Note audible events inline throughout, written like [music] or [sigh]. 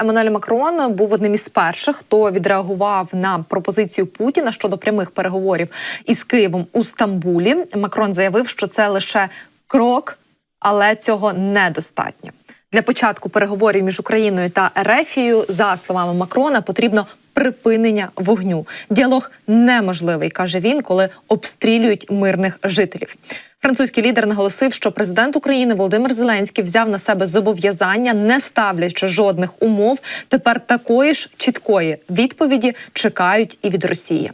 Еммануель Макрон був одним із перших, хто відреагував на пропозицію Путіна щодо прямих переговорів із Києвом у Стамбулі. Макрон заявив, що це лише крок, але цього недостатньо. Для початку переговорів між Україною та Ерефією, за словами Макрона, потрібно припинення вогню. Діалог неможливий, каже він, коли обстрілюють мирних жителів. Французький лідер наголосив, що президент України Володимир Зеленський взяв на себе зобов'язання, не ставлячи жодних умов. Тепер такої ж чіткої відповіді чекають і від Росії.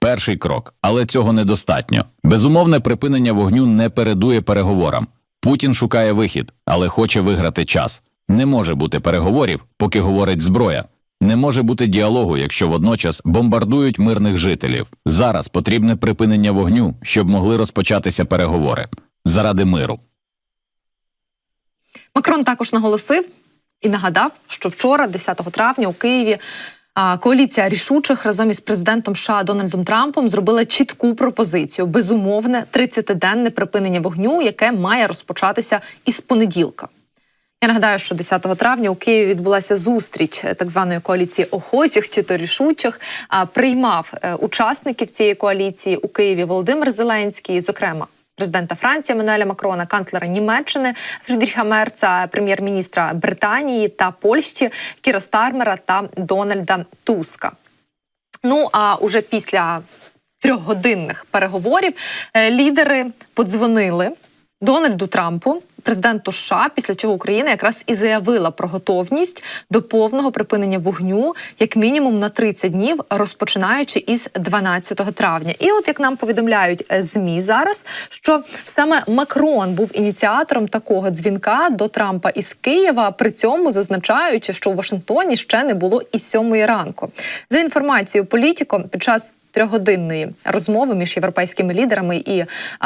Перший крок, але цього недостатньо. Безумовне припинення вогню не передує переговорам. Путін шукає вихід, але хоче виграти час. Не може бути переговорів, поки говорить зброя. Не може бути діалогу, якщо водночас бомбардують мирних жителів. Зараз потрібне припинення вогню, щоб могли розпочатися переговори заради миру. Макрон також наголосив і нагадав, що вчора, 10 травня, у Києві. Коаліція рішучих разом із президентом США Дональдом Трампом зробила чітку пропозицію безумовне 30-денне припинення вогню, яке має розпочатися із понеділка. Я нагадаю, що 10 травня у Києві відбулася зустріч е, так званої коаліції охочих чи то рішучих. Приймав е, учасників цієї коаліції у Києві Володимир Зеленський, зокрема. Президента Франції Еммануеля Макрона, канцлера Німеччини Фрідріха Мерца, прем'єр-міністра Британії та Польщі Кіра Стармера та Дональда Туска. Ну а уже після трьохгодинних переговорів е, лідери подзвонили Дональду Трампу, президенту США, після чого Україна якраз і заявила про готовність до повного припинення вогню, як мінімум на 30 днів, розпочинаючи із 12 травня. І от як нам повідомляють е, змі зараз, що саме Макрон був ініціатором такого дзвінка до Трампа із Києва, при цьому зазначаючи, що у Вашингтоні ще не було і сьомої ранку. За інформацією політіко, під час трьохгодинної розмови між європейськими лідерами і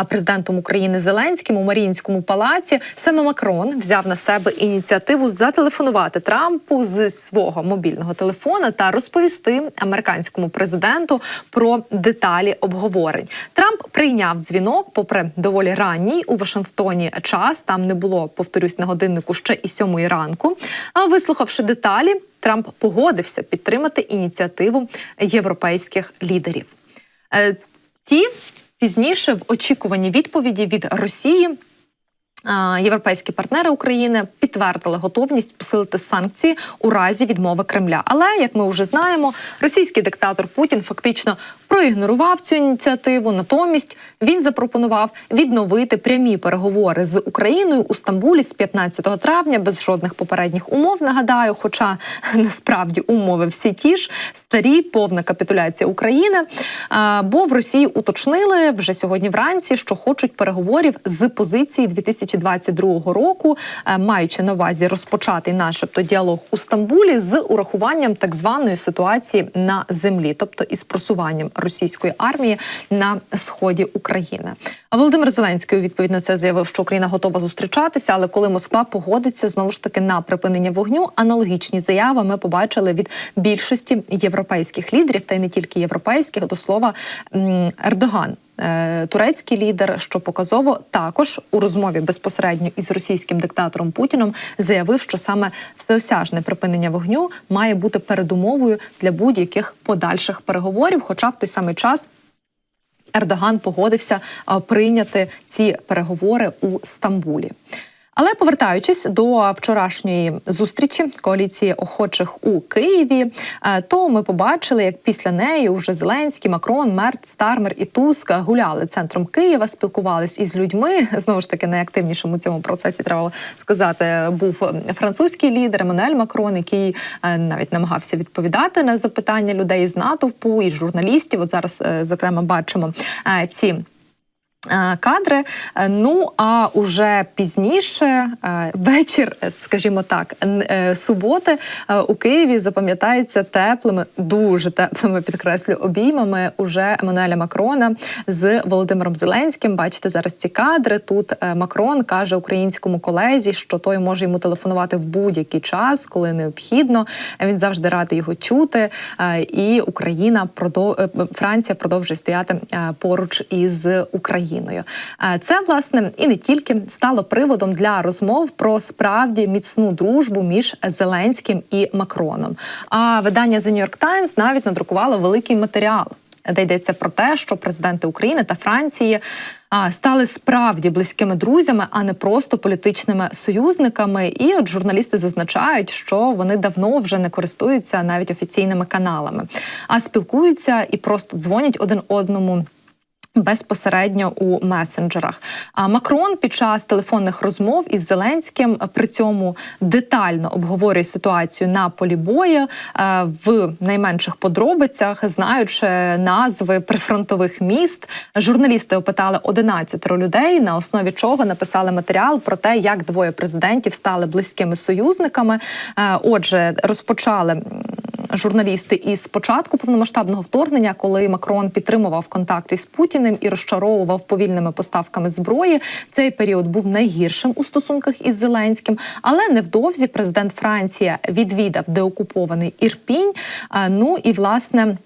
президентом України Зеленським у Маріїнському палаці саме Макрон взяв на себе ініціативу зателефонувати Трампу з свого мобільного телефона та розповісти американському президенту про деталі обговорень. Трамп прийняв дзвінок, попри доволі ранній у Вашингтоні час. Там не було, повторюсь, на годиннику ще і сьомої ранку. А вислухавши деталі. Трамп погодився підтримати ініціативу європейських лідерів. Е, Ті пізніше в очікуванні відповіді від Росії. Європейські партнери України підтвердили готовність посилити санкції у разі відмови Кремля. Але як ми вже знаємо, російський диктатор Путін фактично проігнорував цю ініціативу. Натомість він запропонував відновити прямі переговори з Україною у Стамбулі з 15 травня без жодних попередніх умов. Нагадаю, хоча [laughs] насправді умови всі ті ж старі, повна капітуляція України. Бо в Росії уточнили вже сьогодні вранці, що хочуть переговорів з позиції 2022 року, е, маючи на увазі розпочати, начебто, діалог у Стамбулі з урахуванням так званої ситуації на землі, тобто із просуванням російської армії на сході України. А Володимир Зеленський у відповідь на це заявив, що Україна готова зустрічатися, але коли Москва погодиться знову ж таки на припинення вогню, аналогічні заяви ми побачили від більшості європейських лідерів, та й не тільки європейських, до слова Ердоган. Е, Турецький лідер, що показово також у розмові безпосередньо із російським диктатором Путіном заявив, що саме всеосяжне припинення вогню має бути передумовою для будь-яких подальших переговорів. Хоча в той самий час Ердоган погодився прийняти ці переговори у Стамбулі. Але повертаючись до вчорашньої зустрічі коаліції охочих у Києві, е, то ми побачили, як після неї вже Зеленський, Макрон, Мерц, Стармер і Туск гуляли центром Києва, спілкувались із людьми. Знову ж таки, найактивнішим у цьому процесі треба сказати, був французький лідер Еммануель Макрон, який е, навіть намагався відповідати на запитання людей з натовпу і журналістів. От зараз, е, зокрема, бачимо ці. Е, Кадри, Е, ну а уже пізніше е, вечір, скажімо так, суботи у Києві запам'ятається теплими, дуже теплими підкреслю обіймами уже Еммануеля Макрона з Володимиром Зеленським. Бачите зараз ці кадри. Тут Макрон каже українському колезі, що той може йому телефонувати в будь-який час, коли необхідно. Він завжди радий його чути. І Україна Франція продовжує стояти поруч із Україною. Україною. Це власне і не тільки стало приводом для розмов про справді міцну дружбу між Зеленським і Макроном. А видання The New York Times навіть надрукувало великий матеріал, де йдеться про те, що президенти України та Франції. Стали справді близькими друзями, а не просто політичними союзниками. І от журналісти зазначають, що вони давно вже не користуються навіть офіційними каналами, а спілкуються і просто дзвонять один одному. Безпосередньо у месенджерах. А Макрон під час телефонних розмов із Зеленським при цьому детально обговорює ситуацію на полі бою е, в найменших подробицях, знаючи назви прифронтових міст. Журналісти опитали 11 людей, на основі чого написали матеріал про те, як двоє президентів стали близькими союзниками. Е, Отже, розпочали журналісти із початку повномасштабного вторгнення, коли Макрон підтримував контакти з Путіним і розчаровував повільними поставками зброї. Цей період був найгіршим у стосунках із Зеленським, але невдовзі президент Франції відвідав деокупований Ірпінь. Ну і власне.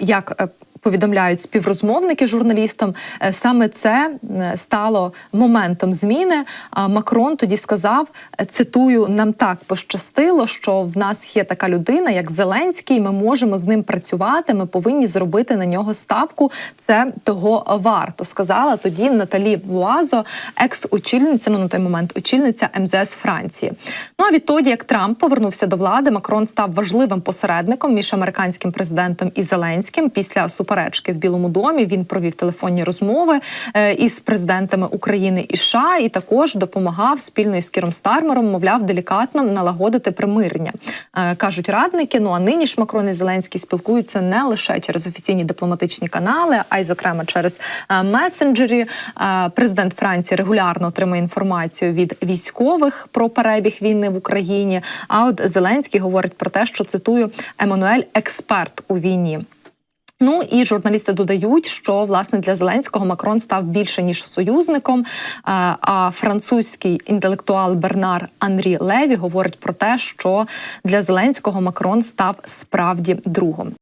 Як е, повідомляють співрозмовники журналістам, е, саме це е, стало моментом зміни. Макрон тоді сказав: е, цитую: нам так пощастило, що в нас є така людина, як Зеленський. Ми можемо з ним працювати. Ми повинні зробити на нього ставку. Це того варто. Сказала тоді Наталі Луазо, екс-очільниця, ну на той момент очільниця МЗС Франції. Ну а відтоді, як Трамп повернувся до влади, Макрон став важливим посередником між американським президентом і Зеленським. Після суперечки в Білому домі він провів телефонні розмови е, із президентами України і США, і також допомагав спільно із Кіром Стармером, мовляв, делікатно налагодити примирення. Е, кажуть радники. Ну а нині ж Макрон і Зеленський спілкуються не лише через офіційні дипломатичні канали, а й зокрема через е, месенджері. Президент Франції регулярно отримує інформацію від військових про перебіг війни в Україні. А от Зеленський говорить про те, що цитую Еммануель експерт у війні. Ну і журналісти додають, що власне для Зеленського Макрон став більше ніж союзником. Е, А французький інтелектуал Бернар Анрі Леві говорить про те, що для Зеленського Макрон став справді другом.